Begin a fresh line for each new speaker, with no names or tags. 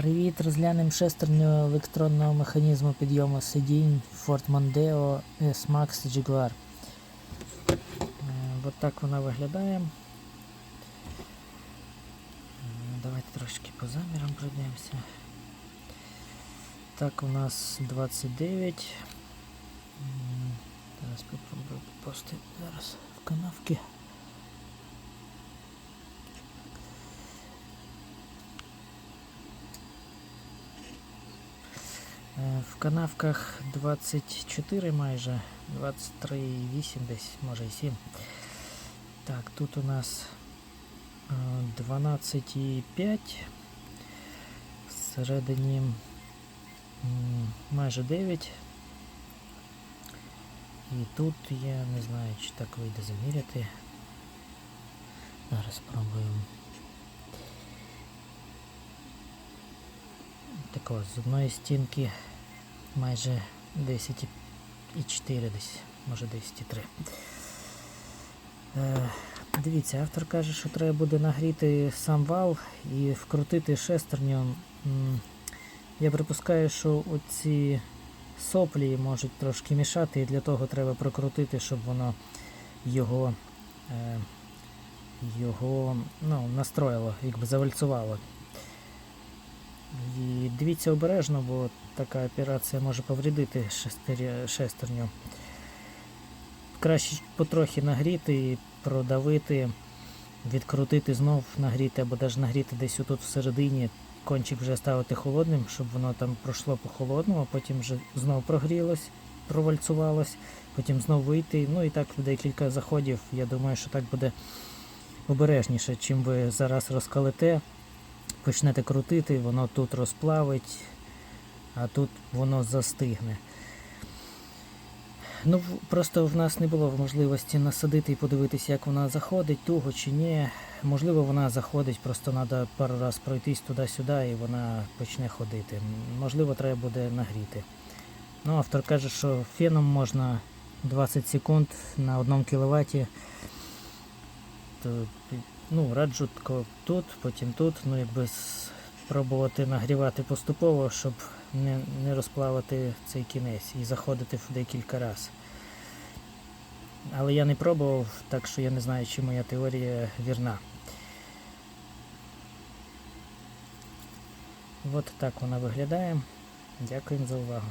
Привіт, розглянемо шестерню електронного механізму підйому сидінь Ford Mondeo S-Max Jaguar. Е, От так вона виглядає. Е, Давайте трошки по замірам пройдемося. Так, у нас 29. Зараз попробую попасти зараз в канавки. В канавках 24 майже, 23,8 десь, може і 7. Так, тут у нас е, 12,5. Всередині майже 9. І тут я не знаю, чи так вийде заміряти. Зараз спробуємо. Так ось, з одної стінки майже 10,4 десь, може 10,3. Е, дивіться, автор каже, що треба буде нагріти сам вал і вкрутити шестерню. Я припускаю, що оці соплі можуть трошки мішати, і для того треба прокрутити, щоб воно його, е, його ну, настроїло, якби завальцювало. І дивіться обережно, бо така операція може повредити шестерню. Краще потрохи нагріти продавити, відкрутити знов нагріти, або навіть нагріти десь отут всередині, кончик вже ставити холодним, щоб воно там пройшло по холодному, а потім вже знов прогрілось, провальцювалось, потім знов вийти. Ну і так декілька заходів. Я думаю, що так буде обережніше, чим ви зараз розкалите почнете крутити, воно тут розплавить, а тут воно застигне. Ну, просто в нас не було можливості насадити і подивитися, як вона заходить, туго чи ні. Можливо, вона заходить, просто треба пару разів пройтись туди-сюди і вона почне ходити. Можливо, треба буде нагріти. Ну, автор каже, що феном можна 20 секунд на 1 кВт. Ну, раджу тут, потім тут, ну якби спробувати нагрівати поступово, щоб не, не розплавити цей кінець і заходити в декілька разів. Але я не пробував, так що я не знаю, чи моя теорія вірна. От так вона виглядає. Дякуємо за увагу.